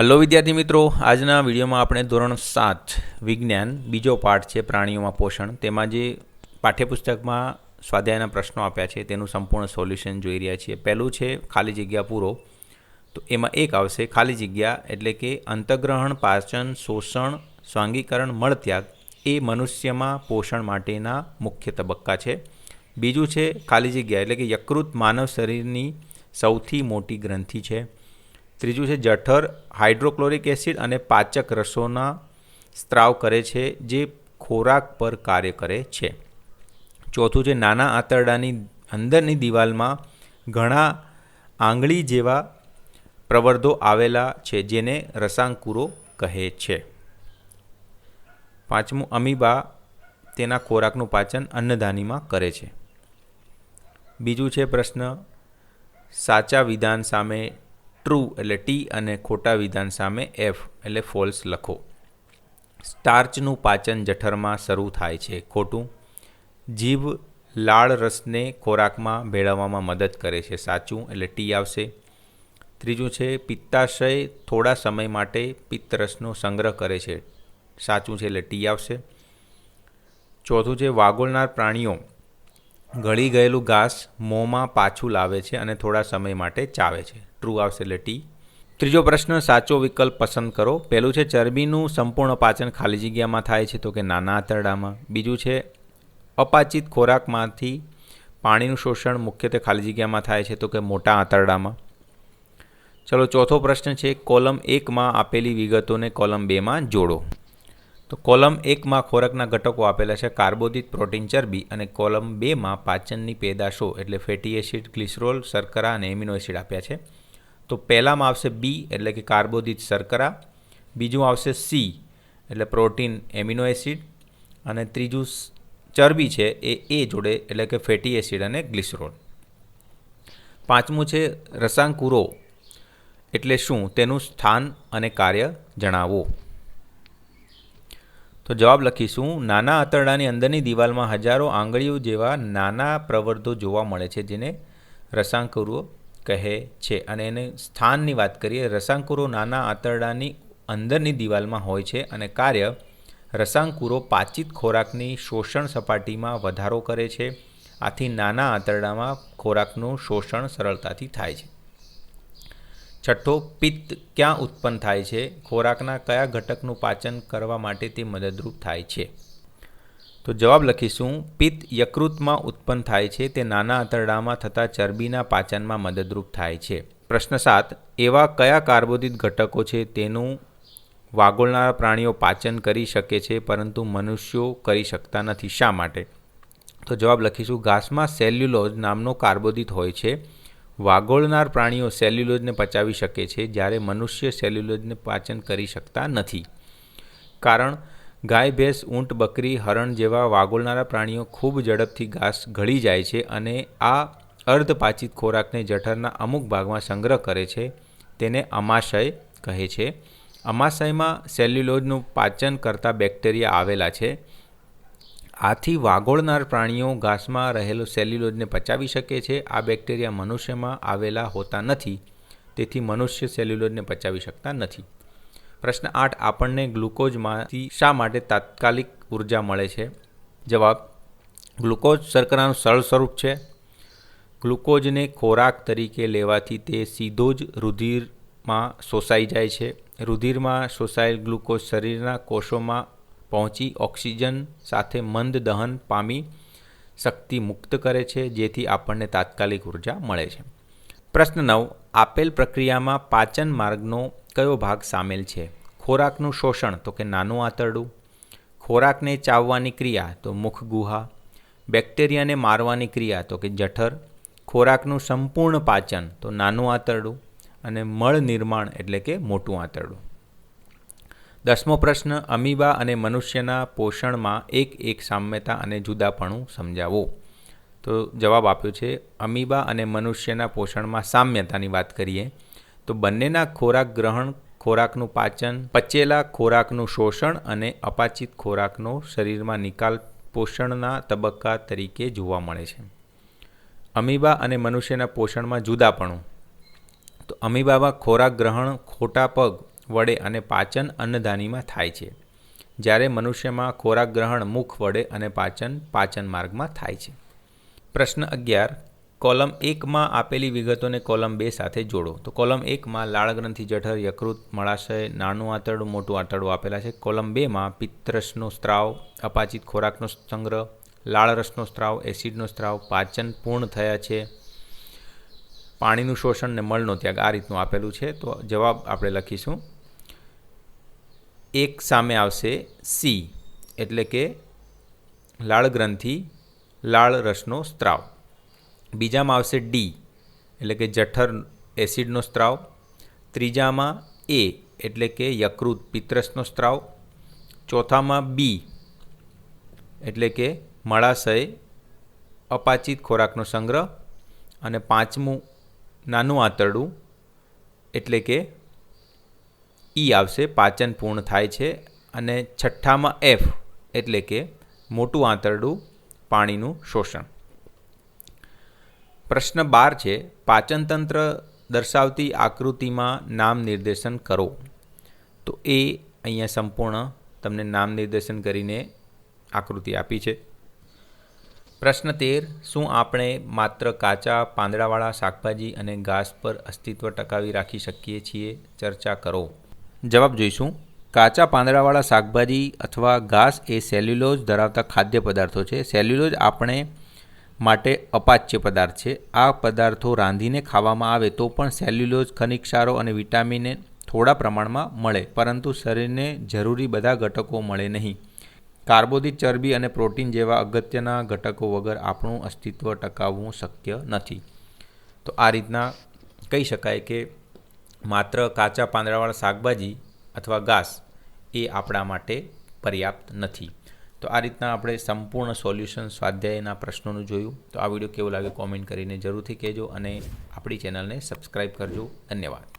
Hello વિદ્યાર્થી મિત્રો, આજના વિડીયોમાં આપણે ધોરણ સાત, વિજ્ઞાન, બીજો પાઠ છે પ્રાણીઓમાં પોષણ. તેમાં જે પાઠ્યપુસ્તકમાં સ્વાધ્યાયના પ્રશ્નો આપ્યા છે, તેનું સંપૂર્ણ સોલ્યુશન જોઈ રહ્યા છીએ. પહેલું છે ખાલી જગ્યા પૂરો. તો એમાં એક આવશે ખાલી જગ્યા, એટલે કે અંતગ્રહણ, પાચન, શોષણ, સ્વાંગીકરણ, મળત્યાગ એ મનુષ્યમાં પોષણ માટેના મુખ્ય તબક્કા છે. બીજું છે ખાલી જગ્યા, એટલે કે યકૃત માનવ શરીરની સૌથી મોટી ગ્રંથિ છે. ત્રીજું છે જઠર, હાઇડ્રોક્લોરિક એસિડ અને પાચક રસોના સ્ત્રાવ કરે છે જે ખોરાક પર કાર્ય કરે છે. ચોથું છે નાના આંતરડાની અંદરની દિવાલમાં ઘણા આંગળી જેવા પ્રવર્ધો આવેલા છે જેને રસાંકુરો કહે છે. પાંચમું, અમીબા તેના ખોરાકનું પાચન અન્નધાનીમાં કરે છે. બીજું છે પ્રશ્ન સાચા વિધાન સામે ટ્રુ એટલે ટી અને ખોટા વિધાન સામે એફ એટલે ફોલ્સ લખો. સ્ટાર્ચનું પાચન જઠરમાં શરૂ થાય છે. ખોટું. જીભ લાળ રસને ખોરાકમાં ભેળવવામાં મદદ કરે છે. સાચું એટલે ટી આવશે. ત્રીજું છે પિત્તાશય થોડા સમય માટે પિત્તરસનો સંગ્રહ કરે છે. સાચું છે એટલે ટી આવશે. ચોથું છે વાગોળનાર પ્રાણીઓ. ગળી ગયેલું ઘાસ મોંમાં પાછું લાવે છે અને થોડા સમય માટે ચાવે છે. ટ્રુ આવશે એટલે ટી ત્રીજો પ્રશ્ન, સાચો વિકલ્પ પસંદ કરો. પહેલું છે, ચરબીનું સંપૂર્ણ પાચન ખાલી જગ્યામાં થાય છે તો કે નાના આંતરડામાં. બીજું છે, અપાચિત ખોરાકમાંથી પાણીનું શોષણ મુખ્યત્વે ખાલી જગ્યામાં થાય છે તો કે મોટા આંતરડામાં. ચલો, ચોથો પ્રશ્ન છે, કોલમ એકમાં આપેલી વિગતોને કોલમ બેમાં જોડો. તો કોલમ એકમાં ખોરાકના ઘટકો આપેલા છે કાર્બોદિત પ્રોટીન ચરબી અને કોલમ બેમાં પાચનની પેદાશો એટલે ફેટી એસિડ, ગ્લિસરોલ, શર્કરા અને એમિનો એસિડ આપ્યા છે. તો પહેલામાં આવશે બી એટલે કે કાર્બોદિત શર્કરા, બીજું આવશે સી એટલે પ્રોટીન, એમિનો એસિડ અને ત્રીજું ચરબી છે એ એ જોડે એટલે કે ફેટી એસિડ અને ગ્લિસરોલ. પાંચમું છે રસાંકુરો એટલે શું? તેનું સ્થાન અને કાર્ય જણાવો. તો જવાબ લખીશું, નાના આંતરડાની અંદરની દિવાલમાં હજારો આંગળીઓ જેવા નાના પ્રવર્ધો જોવા મળે છે જેને રસાંકુરો કહે છે. અને એને સ્થાનની વાત કરીએ, રસાંકુરો નાના આંતરડાની અંદરની દિવાલમાં હોય છે અને કાર્ય રસાંકુરો પાચિત ખોરાકની શોષણ સપાટીમાં વધારો કરે છે. આથી નાના આંતરડામાં ખોરાકનું શોષણ સરળતાથી થાય છે. છઠ્ઠો પિત્ત ક્યાં ઉત્પન્ન થાય છે? ખોરાકના કયા ઘટકનું પાચન કરવા માટે તે મદદરૂપ થાય છે? તો જવાબ લખીશું, પિત્ત યકૃતમાં ઉત્પન્ન થાય છે, તે નાના આંતરડામાં થતા ચરબીના પાચનમાં મદદરૂપ થાય છે. પ્રશ્ન સાત, એવા કયા કાર્બોદિત ઘટકો છે તેનું વાગોળનારા પ્રાણીઓ પાચન કરી શકે છે, પરંતુ મનુષ્યો કરી શકતા નથી, શા માટે? તો જવાબ લખીશું, ઘાસમાં સેલ્યુલોઝ નામનો કાર્બોદિત હોય છે વાગોળનાર પ્રાણીઓ સેલ્યુલોઝને પચાવી શકે છે જ્યારે મનુષ્ય સેલ્યુલોઝને પાચન કરી શકતા નથી. કારણ, ગાય, ભેંસ, ઊંટ, બકરી, હરણ જેવા વાગોળનારા પ્રાણીઓ ખૂબ ઝડપથી ઘાસ ગળી જાય છે અને આ અર્ધપાચિત ખોરાકને જઠરના અમુક ભાગમાં સંગ્રહ કરે છે. તેને અમાશય કહે છે. અમાશયમાં સેલ્યુલોઝનું પાચન કરતા બેક્ટેરિયા આવેલા છે. આથી વાગોળનાર પ્રાણીઓ ઘાસમાં રહેલો સેલ્યુલોઝને પચાવી શકે છે. આ બેક્ટેરિયા મનુષ્યમાં આવેલા હોતા નથી, તેથી મનુષ્ય સેલ્યુલોઝને પચાવી શકતા નથી. પ્રશ્ન આઠ, આપણને ગ્લુકોઝમાંથી શા માટે તાત્કાલિક ઊર્જા મળે છે? જવાબ, ગ્લુકોઝ શર્કરાનું સરળ સ્વરૂપ છે. ગ્લુકોઝને ખોરાક તરીકે લેવાથી તે સીધો જ રુધિરમાં શોષાઈ જાય છે. રુધિરમાં શોષાયેલ ગ્લુકોઝ શરીરના કોષોમાં પહોંચી ઓક્સિજન સાથે મંદ દહન પામી શક્તિ મુક્ત કરે છે, જેથી આપણને તાત્કાલિક ઊર્જા મળે છે. પ્રશ્ન નવ, આપેલ પ્રક્રિયામાં પાચન માર્ગનો કયો ભાગ સામેલ છે? ખોરાકનું શોષણ, તો કે નાનું આંતરડું? ખોરાકને ચાવવાની ક્રિયા, તો મુખ ગુહા બેક્ટેરિયાને મારવાની ક્રિયા, તો કે જઠર? ખોરાકનું સંપૂર્ણ પાચન, તો નાનું આંતરડું? અને મળ નિર્માણ, એટલે કે મોટું આંતરડું? દસમો પ્રશ્ન, અમીબા અને મનુષ્યના પોષણમાં એક એક સામ્યતા અને જુદાપણું સમજાવો. તો જવાબ આપ્યો છે, અમીબા અને મનુષ્યના પોષણમાં સામ્યતાની વાત કરીએ, તો બંનેના ખોરાક ગ્રહણ, ખોરાકનું પાચન, પચેલા ખોરાકનું શોષણ અને અપાચિત ખોરાકનો શરીરમાં નિકાલ પોષણના તબક્કા તરીકે જોવા મળે છે. અમીબા અને મનુષ્યના પોષણમાં જુદાપણું. તો અમીબામાં ખોરાક ગ્રહણ, ખોટા પગ વડે અને પાચન અન્નધાનીમાં થાય છે. જ્યારે મનુષ્યમાં ખોરાક ગ્રહણ મુખ વડે અને પાચન પાચન માર્ગમાં થાય છે. પ્રશ્ન અગિયાર, કોલમ એકમાં આપેલી વિગતોને કોલમ બે સાથે જોડો. તો કોલમ એકમાં લાળગ્રંથિ જઠર, યકૃત, મળાશય નાનું આંતરડું, મોટું આંતરડું આપેલા છે. કોલમ બેમાં પિત્તરસનો સ્ત્રાવ, અપાચિત ખોરાકનો સંગ્રહ લાળરસનો સ્ત્રાવ, એસિડનો સ્ત્રાવ, પાચન પૂર્ણ થયા છે, પાણીનું શોષણ ને મળનો ત્યાગ આ રીતનું આપેલું છે. તો જવાબ આપણે લખીશું. એક સામે આવશે સી, એટલે કે લાળ ગ્રંથિ, લાળ રસનો સ્ત્રાવ. બીજામાં આવશે ડી, એટલે કે જઠર એસિડનો સ્ત્રાવ. ત્રીજામાં એ, એટલે કે યકૃત પિત્રસનો સ્ત્રાવ. ચોથામાં બી, એટલે કે મળાશય અપાચિત ખોરાકનો સંગ્રહ. અને પાંચમું નાનું આંતરડું, એટલે કે ઈ આવશે, પાચન પૂર્ણ થાય છે અને છઠ્ઠામાં એફ એટલે કે મોટું આંતરડું પાણીનું શોષણ. પ્રશ્ન બાર છે પાચનતંત્ર દર્શાવતી આકૃતિમાં નામ નિર્દેશન કરો. તો એ અહીંયા સંપૂર્ણ તમને નામ નિર્દેશન કરીને આકૃતિ આપી છે. પ્રશ્ન તેર, શું આપણે માત્ર કાચા પાંદડાવાળા શાકભાજી અને ઘાસ પર અસ્તિત્વ ટકાવી રાખી શકીએ છીએ? ચર્ચા કરો. જવાબ જોઈશું. કાચા પાંદડાવાળા શાકભાજી અથવા ઘાસ એ સેલ્યુલોઝ ધરાવતા ખાદ્ય પદાર્થો છે. સેલ્યુલોઝ આપણે માટે અપાચ્ય પદાર્થ છે. આ પદાર્થો રાંધીને ખાવામાં આવે તો પણ સેલ્યુલોઝ ખનિજ ક્ષારો અને વિટામિને થોડા પ્રમાણમાં મળે, પરંતુ શરીરને જરૂરી બધા ઘટકો મળે નહીં. કાર્બોદિત ચરબી અને પ્રોટીન જેવા અગત્યના ઘટકો વગર આપણું અસ્તિત્વ ટકાવવું શક્ય નથી. તો આ રીતના કહી શકાય કે માત્ર કાચા પાંદડાવાળા શાકભાજી અથવા ઘાસ એ આપણા માટે પર્યાપ્ત નથી. તો આ રીતના આપણે સંપૂર્ણ સોલ્યુશન સ્વાધ્યાયના પ્રશ્નોનું જોયું. તો આ વીડિયો કેવો લાગે કોમેન્ટ કરીને જરૂરથી કહેજો અને આપણી ચેનલને સબસ્ક્રાઈબ કરજો. ધન્યવાદ.